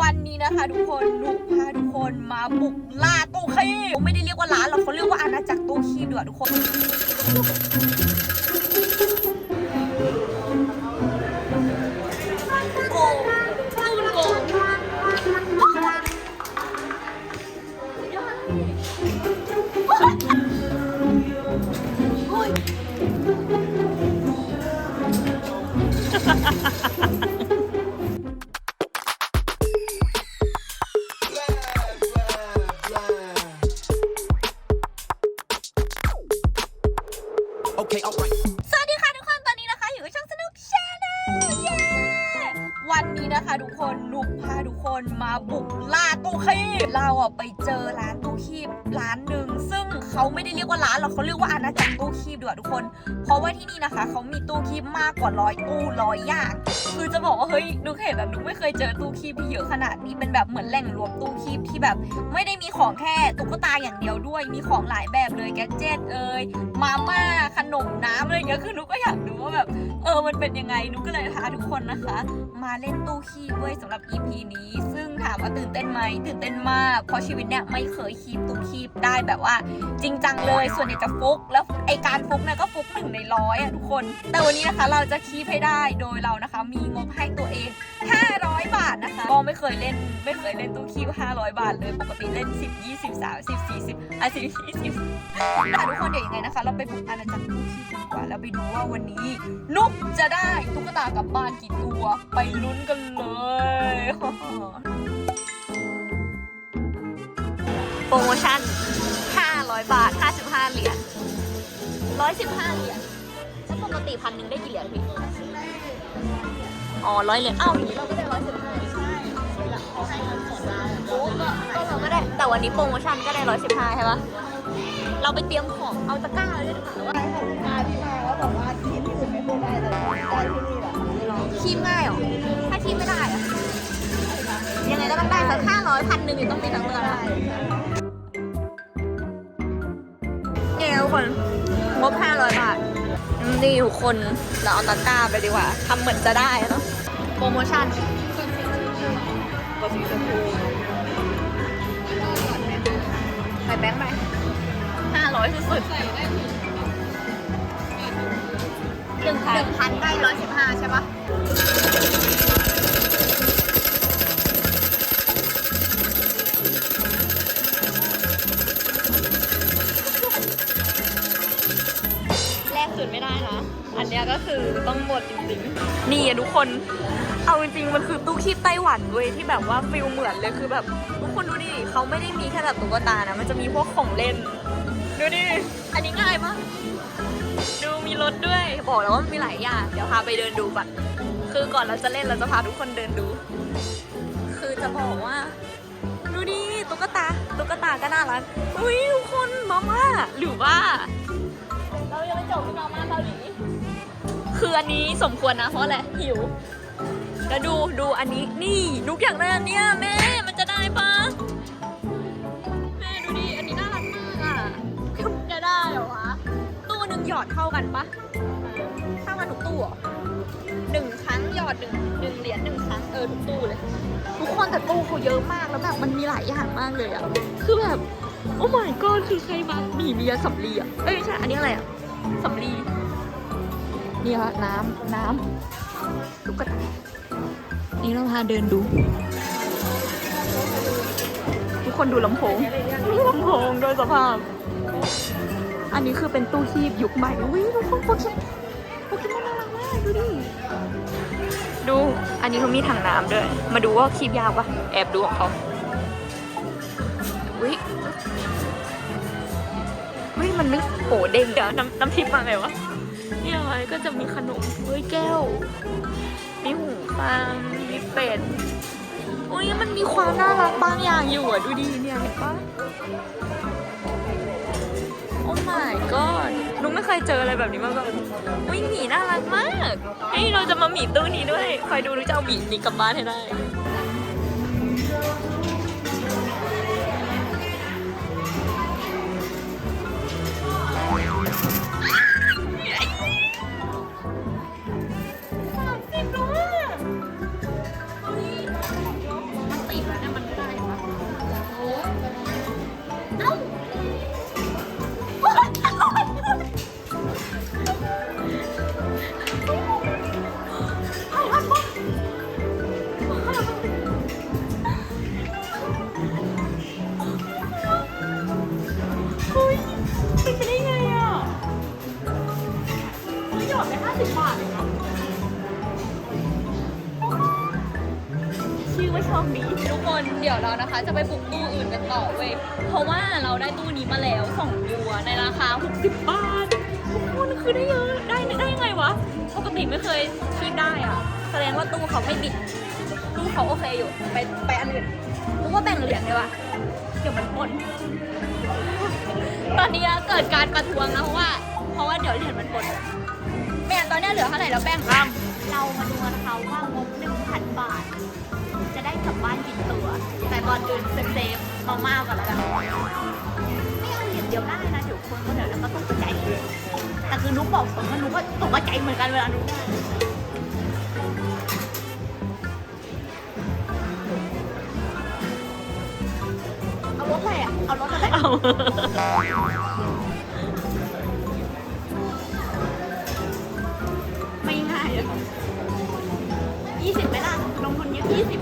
วันนี้นะคะทุกคนนุกพาทุกคนมาบุกล่าตู้คีบไม่ได้เรียกว่าร้านหรอกเขาเรียกว่าอาณาจักรตู้คีบดีกว่าทุกคน โกงตู้โกงโอ้ย เราอะไปเจอร้านตู้คีบร้านหนึ่งซึ่ง เขาไม่ได้เรียกว่าร้านหรอกเขาเรียกว่าอาณาจักรตู้คีบดีกว่าทุกคน เพราะว่าที่นี่นะคะเขามีตู้คีบมากกว่าร้อยตู้ร้อยอย่าง คือจะบอกว่าเฮ้ยนุกเห็นแบบนุกไม่เคยเจอตู้คีบที่เยอะขนาดนี้เป็นแบบเหมือนแหล่งรวมตู้คีบที่แบบ ไม่ได้มีของแค่ตุ๊กตาอย่างเดียวด้วย มีของหลายแบบเลยแกดเจิตเอ่ยมาม่าขนมน้ำอะไรเงี้ยคือนุกก็อยากดูว่าแบบเออมันเป็นยังไงนุกก็เลยพาทุกคนนะคะ มาเล่นตู้คีบด้วยสำหรับ EP นี้ ซึ่งถามว่าตื่นเต้นไหมตื่นเต้นมาก เพราะชีวิตเนี่ยไม่เคยคีบตู้คีบได้แบบว่าจริงจังเลย ส่วนใหญ่จะฟุก แล้วไอการฟุกเนี่ยก็ฟุกหนึ่งในร้อยอะทุกคน แต่วันนี้นะคะเราจะคีบให้ได้โดยเรานะคะ มีงบให้ตัวเอง 500 บาทนะคะก็ไม่เคยเล่นไม่เคยเล่นตู้คีบ500 บาทเลยปกติเล่น 10 20 30 40อะ10 20แต่ทุกคนเดี๋ยวยังไงนะคะ เราไปบุกอาณาจักรตู้คีบกันดีกว่าแล้วไปดูว่าวันนี้นุกจะได้ตุ๊กตากลับบ้านกี่ตัวไปลุ้นกันเลยโปรโมชั่น 500 บาท 55 เหรียญ 115 เหรียญถ้าปกติพันหนึ่งได้กี่เหรียญพี่อ๋อร้อยเหรียญอ้าวอย่างนี้เราก็ได้ร้อยสิบห้าใช่เขาให้เงินสดเราโอ้ก็ก็เราก็ได้ แต่วันนี้โปรโมชั่นก็ได้ร้อยสิบห้าใช่ปะเราไปเตรียมของ เอาตะกร้าเลยดีกว่าว่าของลูกค้าที่มาแล้วบอกว่าทีมที่อื่นไม่เคยได้เลยได้ที่นี่แหละคีบง่ายเหรอ ถ้าคีบไม่ได้อะยังไงก็ต้องได้สักห้าร้อยพันหนึ่งต้องมีทั้งเมืองอะ ทุกคนงบห้าร้อยบาท นี่ทุกคนเราเอาตะกร้าไปดีกว่าทำเหมือนจะได้เนาะโปรโมชั่นก็สีชมพูใส่แบงค์ไปห้าร้อยสุดๆหนึ่งพันได้ร้อยสิบห้าใช่ปะ แลกสุดไม่ได้นะ อันเนี้ยก็คือต้องหมดจริงๆ นี่อะทุกคน เอาจริงๆ มันคือตู้คีบไต้หวันเว้ยที่แบบว่าฟิลเหมือนเลยคือแบบทุกคนดูดิเขาไม่ได้มีแค่แบบตุ๊กตานะ มันจะมีพวกของเล่น ดูดิ อันนี้ง่ายมาก ดูมีรถด้วย บอกแล้วว่ามันมีหลายอย่าง เดี๋ยวพาไปเดินดูก่อน คือก่อนเราจะเล่นเราจะพาทุกคนเดินดู คือจะบอกว่าดูดิตุ๊กตาตุ๊กตาก็น่ารักอุ้ยทุกคนมาม่าหรือว่า เรายังไม่จบที่มาม่าเกาหลีคืออันนี้สมควรนะเพราะอะไรหิวแล้วดูดูอันนี้นี่นุกอยากได้อันเนี้ยแม่มันจะได้ปะแม่ดูดิอันนี้น่ารักมากอะจะได้เหรอวะตู้หนึ่งหยอดเท่ากันปะเท่ากันทุกตู้เหรอหนึ่งครั้งหยอดหนึ่งหนึ่งเหรียญหนึ่งครั้งเออทุกตู้เลยทุกคนแต่ตู้เขาเยอะมากแล้วแบบมันมีหลายอย่างมากเลยอะคือแบบ โอ้ my god คือใครมามีเมียสำลีอะ เอ้ยไม่ใช่ อันนี้อะไรอะสำลี นี่ค่ะน้ำน้ำตุ๊กตา นี่เราพาเดินดู ทุกคนดูลำโพงลำโพงโดยสภาพ อันนี้คือเป็นตู้คีบยุคใหม่วิทุกคนโปเกมอนโปเกมอนน่ารักมากดูดิ ดู อันนี้เขามีถังน้ำด้วย มาดูว่าคีบยาวปะแอบดูของเขาวิวิ มันไม่โหเด้งเดี๋ยวน้ำน้ำทิพย์มาไงวะเนี่ยไว้ก็จะมีขนมเฮ้ยแก้ว มีหูฟังมีเป็ดโอ้ยมันมีความน่ารักบางอย่างอยู่อะ ดูดีเนี่ยเห็นปะโอ้ my god นุ้งไม่เคยเจออะไรแบบนี้มาก่อนอุ้ยหมีน่ารักมากเฮ้ยเราจะมาหมีตู้นี้ด้วย คอยดูนุ้งจะเอาหมีนี้กลับบ้านให้ได้ ทุกคนเดี๋ยวเรานะคะ จะไปบุกตู้อื่นกันต่อเว้ยเพราะว่าเราได้ตู้นี้มาแล้วสองตัวในราคา 60 บาททุกคนคือได้เยอะได้ได้ยังไงวะปกติไม่เคยคิดได้อะแสดงว่าตู้เขาไม่บิดตู้เขาโอเคอยู่ไปไปอันอื่นรู้ว่าแบ่งเหรียญดีกว่าเดี๋ยวมันปนตอนนี้เกิดการประท้วงนะเพราะว่า เพราะว่าเดี๋ยวเหรียญมันปนแม่ตอนนี้เหลือเท่าไหร่แล้วแบ่งกันเรามาดูกันนะคะว่างบ1,000บาทจะได้ กลับบ้านกี่ตัว แต่ก่อนอื่นเซฟๆมาม่าก่อนแล้วกันไม่เอาเหรียญเดียวได้นะเดี๋ยวคนก็เดี๋ยวแล้วก็ต้องใจแต่คือนุ๊กบอกผมว่านุ๊กก็ตกใจเหมือนกันเวลานุ๊กได้เอารถอะไรอะเอารถอะไรเอาไม่ง่ายอะยี่สิบไหมล่ะลงทุนเยอะยี่สิบ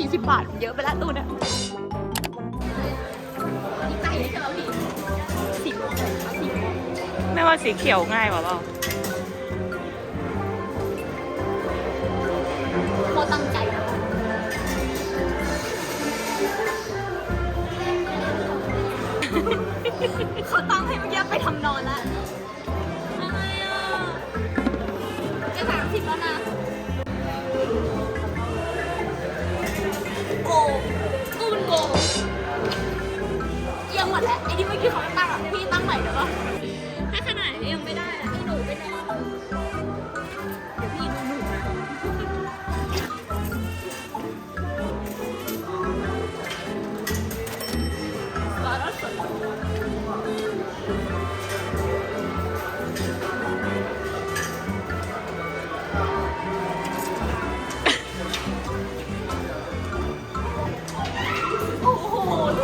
40 บาท เยอะไปละตูนอะเนี่วไม่ว่าสีเขียวง่ายกว่าเปล่าโคตรตั้งใจนะเขอตั้งให้เมื่อกี้ไปทำนอนแล้ว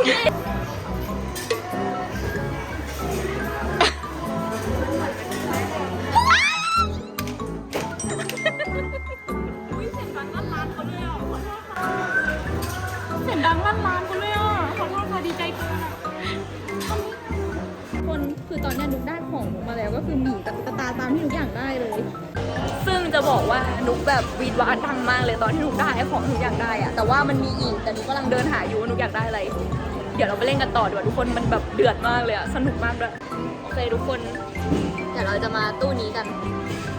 เรศอุ้ยเสียงดังลั่นร้านเขาเลยอะขอโทษค่ะเสียงดังลั่นร้านเขาเลยอะขอโทษค่ะดีใจเกินอะคนคือตอนเนี้ยนุกได้ของนุกมาแล้วก็คือหมีกับตุ๊กตาตามที่นุกอยากได้เลย ซึ่งจะบอกว่านุกแบบวีดวานดังมากเลยตอนที่นุกได้ของนุกอยากได้อะแต่ว่ามันมีอีกแต่นุกกำลังเดินหาอยู่ว่านุกอยากได้อะไร เดี๋ยวเราไปเล่นกันต่อดีกว่าทุกคนมันแบบเดือดมากเลยอะสนุกมากด้วยโอเคทุกคน เดี๋ยวเราจะมาตู้นี้กัน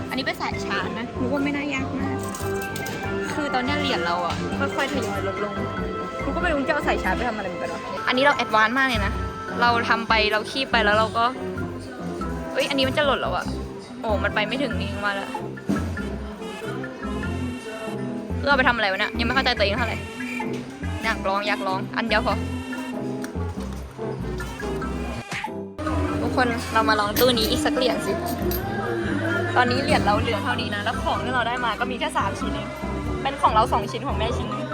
อันนี้เป็นสายชาร์จนะนุกว่าไม่น่ายากมาก คือตอนเนี้ยเหรียญเราอะค่อยๆทยอยลดลงนุกก็ไม่รู้จะเอาสายชาร์จไปทำอะไรเหมือนกันวะอันนี้เราแอดวานซ์มากเลยนะ เราทำไปเราคีบไปแล้วเราก็เอ้ยอันนี้มันจะหล่นแล้วอะโอ้มันไปไม่ถึงนี่มาแล้วเพื่อเอาไปทำอะไรวะเนี่ยยังไม่เข้าใจตัวเองเท่าไหร่อยากลองอยากลองอันเดียวพอ คนเรามาลองตู้นี้อีกสักเหรียญสิ ตอนนี้เหรียญเราเหลือเท่านี้นะ แล้วของที่เราได้มาก็มีแค่สามชิ้นเองเป็นของเราสองชิ้นของแม่ชิ้นนึง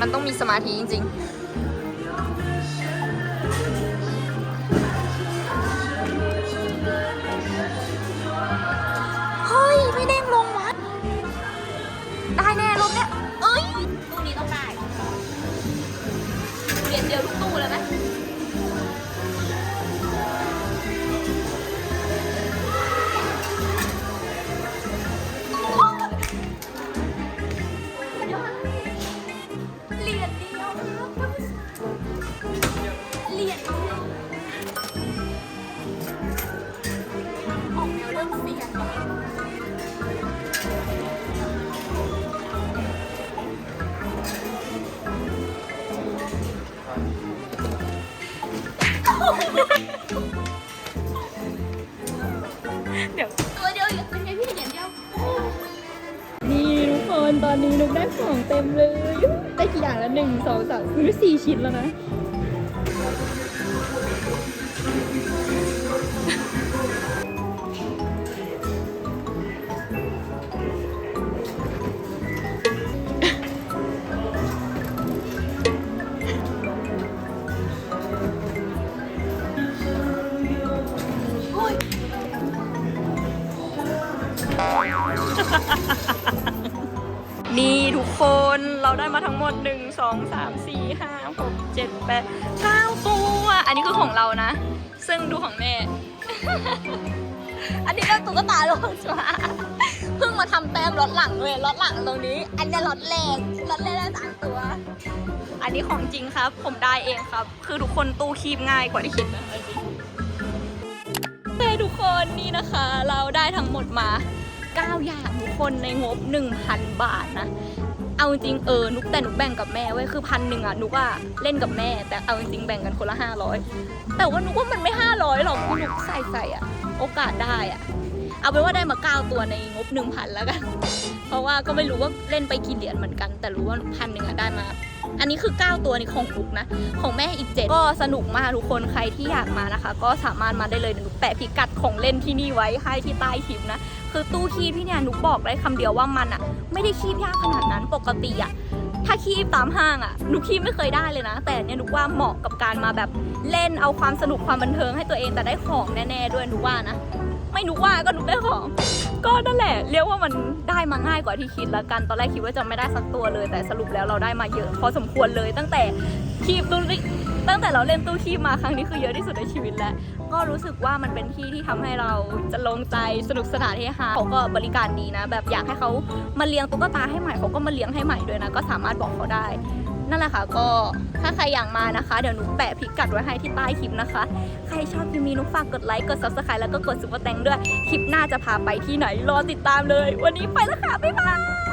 มันต้องมีสมาธิจริง ๆ ตอนนี้นุกได้ของเต็มเลยได้กี่อย่างแล้วหนึ่งสองสามคือสี่ชิ้นแล้วนะ ด้มาทั้งหมด1 2 3 4 5 6 7 8 9 ตัว อันนี้คือของเรานะ ซึ่งดูของแม่ อันนี้ก็ตุ๊กตาลงมาเพิ่งมาทำแต้มรถหลังเลยรถหลังตรงนี้ อันนี้รถแรกรถแรกได้สามตัว อันนี้ของจริงครับ ผมได้เองครับ คือทุกคนตู้คีบง่ายกว่าที่คิดนะเอาจริงเฮ้ยทุกคนนี่นะคะ เราได้ทั้งหมดมา 9 อย่างทุกคนในงบ 1,000 บาทนะ เอาจริงเออนุกแต่นุกแบ่งกับแม่เว้ยคือพันหนึ่งอะนุกอะเล่นกับแม่ แต่เอาจริงแบ่งกันคนละห้าร้อยแต่ว่านุกว่ามันไม่ห้าร้อยหรอกคือนุกใส่ใส่อะโอกาสได้อะเอาเป็นว่าได้มาเก้าตัวในงบหนึ่งพันแล้วกัน เพราะว่าก็ไม่รู้ว่าเล่นไปกี่เหรียญเหมือนกัน แต่รู้ว่าพันหนึ่งอะได้มา อันนี้คือ 9 ตัวนี่ของนุกนะ ของแม่อีก 7 ก็สนุกมากทุกคนใครที่อยากมานะคะ ก็สามารถมาได้เลยเดี๋ยวนุกแปะพิกัดของเล่นที่นี่ไว้ให้ที่ใต้คลิปนะ คือตู้คีบที่เนี่ยนุกบอกได้คำเดียวว่ามันอะไม่ได้คีบยากขนาดนั้นปกติอะถ้าคีบตามห้างอะนุกคีบไม่เคยได้เลยนะ แต่เนี่ยนุกว่าเหมาะกับการมาแบบเล่นเอาความสนุกความบันเทิงให้ตัวเองแต่ได้ของแน่ๆด้วยนุกว่านะ ไม่นุกว่าก็นุกได้ของ ก็นั่นแหละ เรียกว่ามันได้มาง่ายกว่าที่คิดแล้วกัน ตอนแรกคิดว่าจะไม่ได้สักตัวเลย แต่สรุปแล้วเราได้มาเยอะพอสมควรเลยตั้งแต่คีบตู้ตั้งแต่เราเล่นตู้คีบมาครั้งนี้คือเยอะที่สุดในชีวิตแล้ว ก็รู้สึกว่ามันเป็นที่ที่ทำให้เราจะลงใจสนุกสนานเฮฮาเขาก็บริการดีนะ แบบอยากให้เขามาเลี้ยงตุ๊กตาให้ใหม่เขาก็มาเลี้ยงให้ใหม่ด้วยนะ ก็สามารถบอกเขาได้ นั่นแหละค่ะ ก็ถ้าใครอยากมานะคะ เดี๋ยวหนูแปะพิกัดไว้ให้ที่ใต้คลิปนะคะ ใครชอบยูมีหนุฝากกดไลค์ กด subscribe แล้วก็กดซุปเปอร์แตงด้วย คลิปหน้าจะพาไปที่ไหนรอติดตามเลย วันนี้ไปแล้วค่ะ บ๊ายบาย